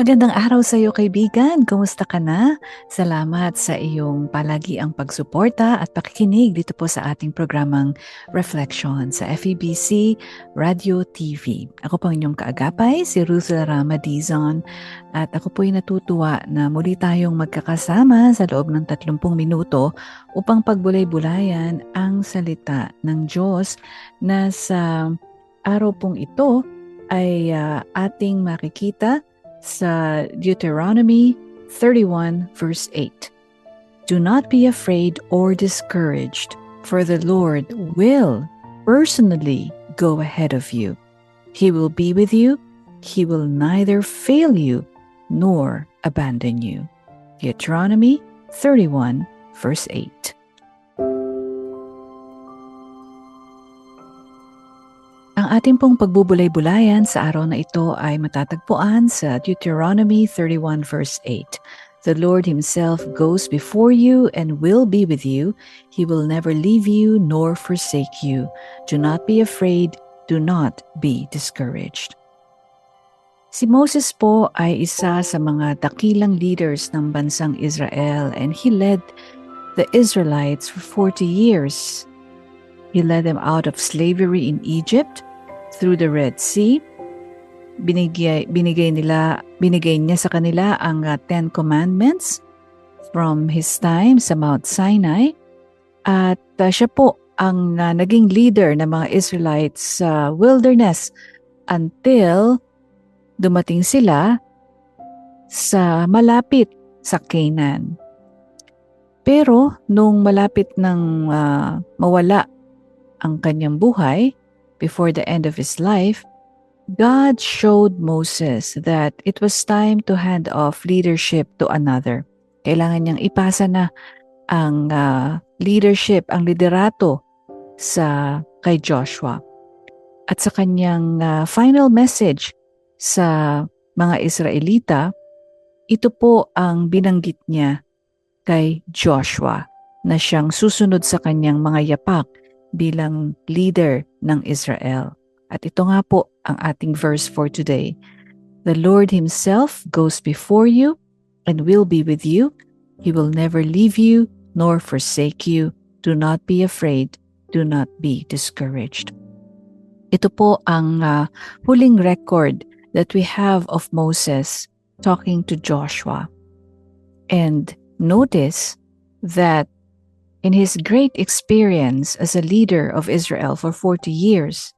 Magandang araw sa iyo kaibigan. Kumusta ka na? Salamat sa iyong palagi ang pagsuporta at pakikinig dito po sa ating programang Reflection sa FEBC Radio TV. Ako po ang inyong kaagapay, si Ruth Rama Dizon at ako po ay natutuwa na muli tayong magkakasama sa loob ng 30 minuto upang pagbulay-bulayan ang salita ng Diyos na sa araw pong ito ay uh, ating makikita sa Deuteronomy 31 verse 8. Do not be afraid or discouraged, for the Lord will personally go ahead of you. He will be with you. He will neither fail you nor abandon you. Deuteronomy 31 verse 8. Ating pong pagbubulay-bulayan sa araw na ito ay matatagpuan sa Deuteronomy 31 verse 8. The Lord himself goes before you and will be with you. He will never leave you nor forsake you. Do not be afraid. Do not be discouraged. Si Moses po ay isa sa mga dakilang leaders ng bansang Israel and he led the Israelites for 40 years. He led them out of slavery in Egypt through the Red Sea. Binigay, binigay, nila, binigay niya sa kanila ang uh, Ten Commandments from his time sa Mount Sinai. At uh, siya po ang uh, naging leader ng mga Israelites sa uh, wilderness until dumating sila sa malapit sa Canaan. Pero nung malapit ng uh, mawala ang kanyang buhay, before the end of his life, God showed Moses that it was time to hand off leadership to another. Kailangan niyang ipasa na ang uh, leadership, ang liderato sa kay Joshua. At sa kanyang uh, final message sa mga Israelita, ito po ang binanggit niya kay Joshua na siyang susunod sa kanyang mga yapak bilang leader ng Israel. At ito nga po ang ating verse for today. The Lord Himself goes before you and will be with you. He will never leave you nor forsake you. Do not be afraid. Do not be discouraged. Ito po ang uh, huling record that we have of Moses talking to Joshua. And notice that In his great experience as a leader of Israel for 40 years,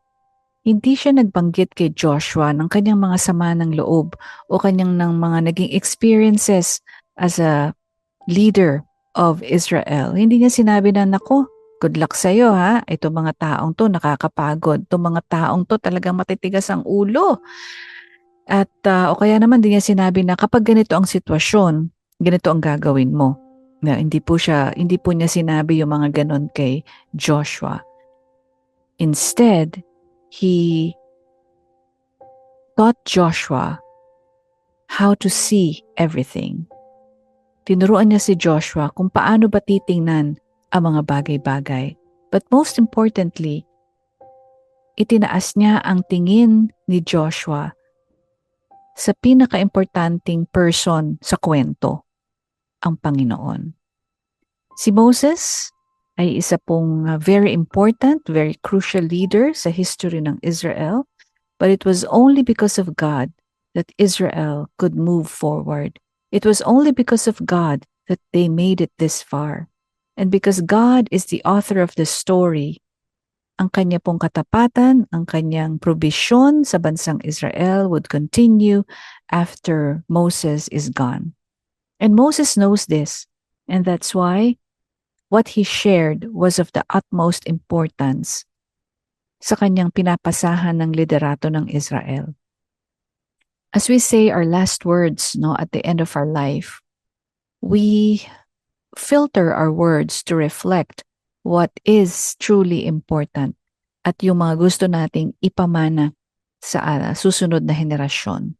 hindi siya nagbanggit kay Joshua ng kanyang mga sama ng loob o kanyang ng mga naging experiences as a leader of Israel. Hindi niya sinabi na, nako, good luck sa'yo ha, ito mga taong to nakakapagod, ito mga taong to talagang matitigas ang ulo. At uh, o kaya naman din niya sinabi na kapag ganito ang sitwasyon, ganito ang gagawin mo na hindi po siya hindi po niya sinabi yung mga ganon kay Joshua. Instead, he taught Joshua how to see everything. Tinuruan niya si Joshua kung paano ba titingnan ang mga bagay-bagay. But most importantly, itinaas niya ang tingin ni Joshua sa pinaka-importanting person sa kwento ang Panginoon. Si Moses ay isa pong uh, very important, very crucial leader sa history ng Israel, but it was only because of God that Israel could move forward. It was only because of God that they made it this far. And because God is the author of the story, ang kanya pong katapatan, ang kanyang provision sa bansang Israel would continue after Moses is gone. And Moses knows this, and that's why what he shared was of the utmost importance sa kanyang pinapasahan ng liderato ng Israel. As we say our last words no at the end of our life, we filter our words to reflect what is truly important at yung mga gusto nating ipamana sa ah, susunod na henerasyon.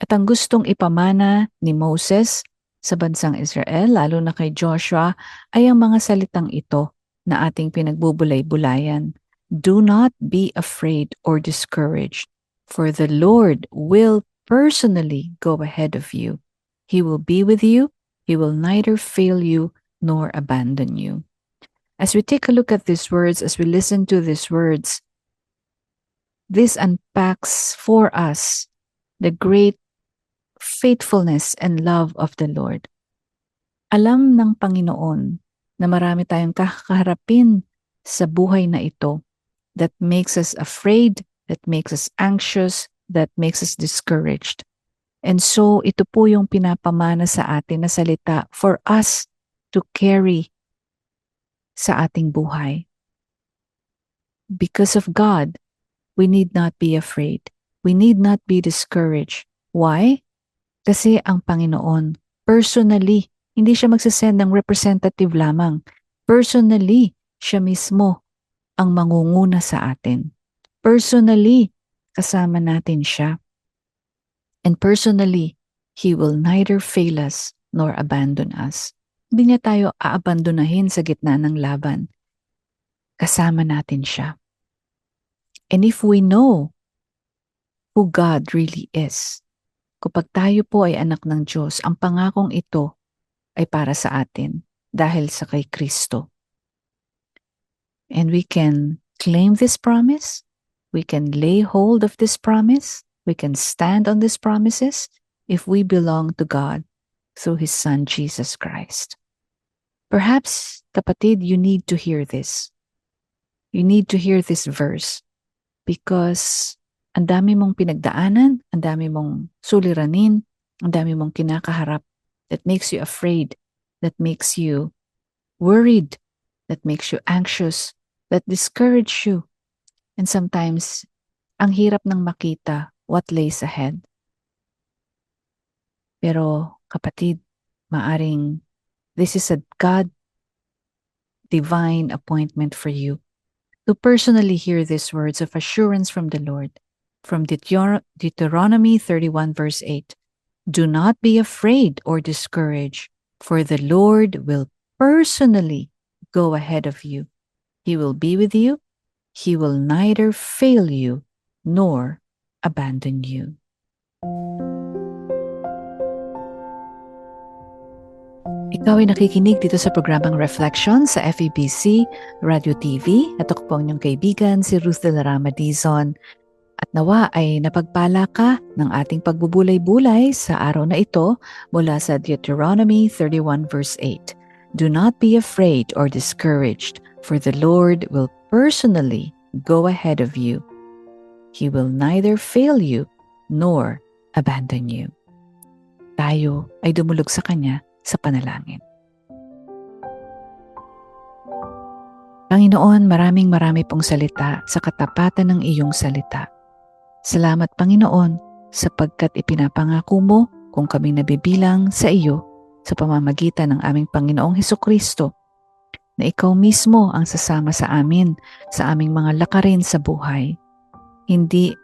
At ang gustong ipamana ni Moses sa bansang Israel, lalo na kay Joshua, ay ang mga salitang ito na ating pinagbubulay-bulayan. Do not be afraid or discouraged, for the Lord will personally go ahead of you. He will be with you, He will neither fail you nor abandon you. As we take a look at these words, as we listen to these words, this unpacks for us the great faithfulness and love of the Lord. Alam ng Panginoon na marami tayong kakaharapin sa buhay na ito that makes us afraid, that makes us anxious, that makes us discouraged. And so ito po yung pinapamana sa atin na salita for us to carry sa ating buhay. Because of God, we need not be afraid. We need not be discouraged. Why? Kasi ang Panginoon, personally, hindi siya magsasend ng representative lamang. Personally, siya mismo ang mangunguna sa atin. Personally, kasama natin siya. And personally, He will neither fail us nor abandon us. Hindi niya tayo aabandonahin sa gitna ng laban. Kasama natin siya. And if we know who God really is, kapag tayo po ay anak ng Diyos, ang pangakong ito ay para sa atin dahil sa kay Kristo. And we can claim this promise, we can lay hold of this promise, we can stand on these promises if we belong to God through His Son, Jesus Christ. Perhaps, kapatid, you need to hear this. You need to hear this verse because ang dami mong pinagdaanan, ang dami mong suliranin, ang dami mong kinakaharap that makes you afraid, that makes you worried, that makes you anxious, that discourage you. And sometimes, ang hirap ng makita what lays ahead. Pero kapatid, maaring this is a God divine appointment for you to personally hear these words of assurance from the Lord from Deutero- Deuteronomy 31 verse 8. Do not be afraid or discouraged, for the Lord will personally go ahead of you. He will be with you. He will neither fail you nor abandon you. Ikaw ay nakikinig dito sa programang Reflection sa FEBC Radio TV. At ako po ang inyong kaibigan, si Ruth de la Dizon. At nawa ay napagpala ka ng ating pagbubulay-bulay sa araw na ito mula sa Deuteronomy 31 verse 8. Do not be afraid or discouraged, for the Lord will personally go ahead of you. He will neither fail you nor abandon you. Tayo ay dumulog sa Kanya sa panalangin. Panginoon, maraming marami pong salita sa katapatan ng iyong salita. Salamat Panginoon sapagkat ipinapangako mo kung kami nabibilang sa iyo sa pamamagitan ng aming Panginoong Heso Kristo na ikaw mismo ang sasama sa amin sa aming mga lakarin sa buhay. Hindi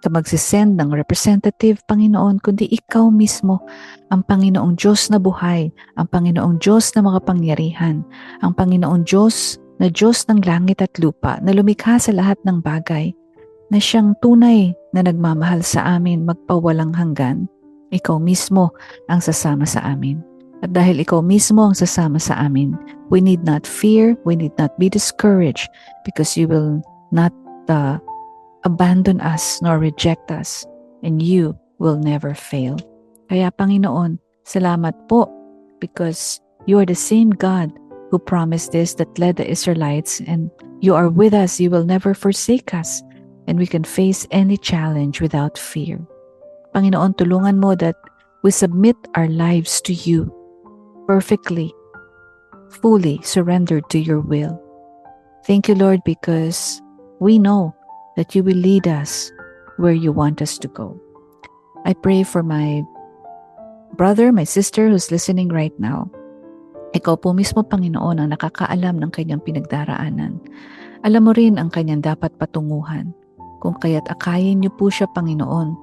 ka magsisend ng representative, Panginoon, kundi ikaw mismo ang Panginoong Diyos na buhay, ang Panginoong Diyos na makapangyarihan, ang Panginoong Diyos na Diyos ng langit at lupa na lumikha sa lahat ng bagay, na siyang tunay na nagmamahal sa amin magpawalang hanggan. Ikaw mismo ang sasama sa amin. At dahil ikaw mismo ang sasama sa amin, we need not fear, we need not be discouraged because you will not uh, abandon us nor reject us and you will never fail. Kaya Panginoon, salamat po because you are the same God who promised this that led the Israelites and you are with us, you will never forsake us and we can face any challenge without fear. Panginoon, tulungan mo that we submit our lives to you perfectly, fully surrendered to your will. Thank you, Lord, because we know that you will lead us where you want us to go. I pray for my brother, my sister who's listening right now. Ikaw po mismo, Panginoon, ang nakakaalam ng kanyang pinagdaraanan. Alam mo rin ang kanyang dapat patunguhan. Kung kaya't akayin niyo po siya, Panginoon.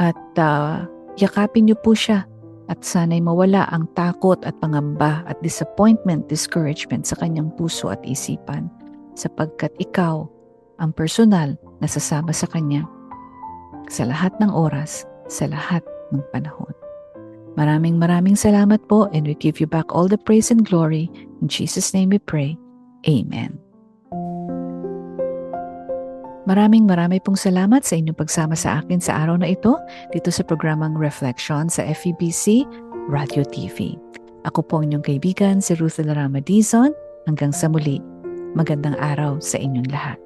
At ah, yakapin niyo po siya at sana'y mawala ang takot at pangamba at disappointment, discouragement sa kanyang puso at isipan sapagkat ikaw ang personal na sasama sa kanya sa lahat ng oras, sa lahat ng panahon. Maraming maraming salamat po and we give you back all the praise and glory. In Jesus' name we pray. Amen. Maraming maraming pong salamat sa inyong pagsama sa akin sa araw na ito dito sa programang Reflection sa FEBC Radio TV. Ako po ang inyong kaibigan si Ruth Larama Dizon. Hanggang sa muli, magandang araw sa inyong lahat.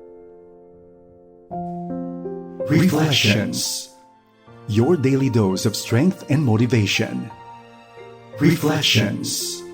Reflections. Your daily dose of strength and motivation. Reflections.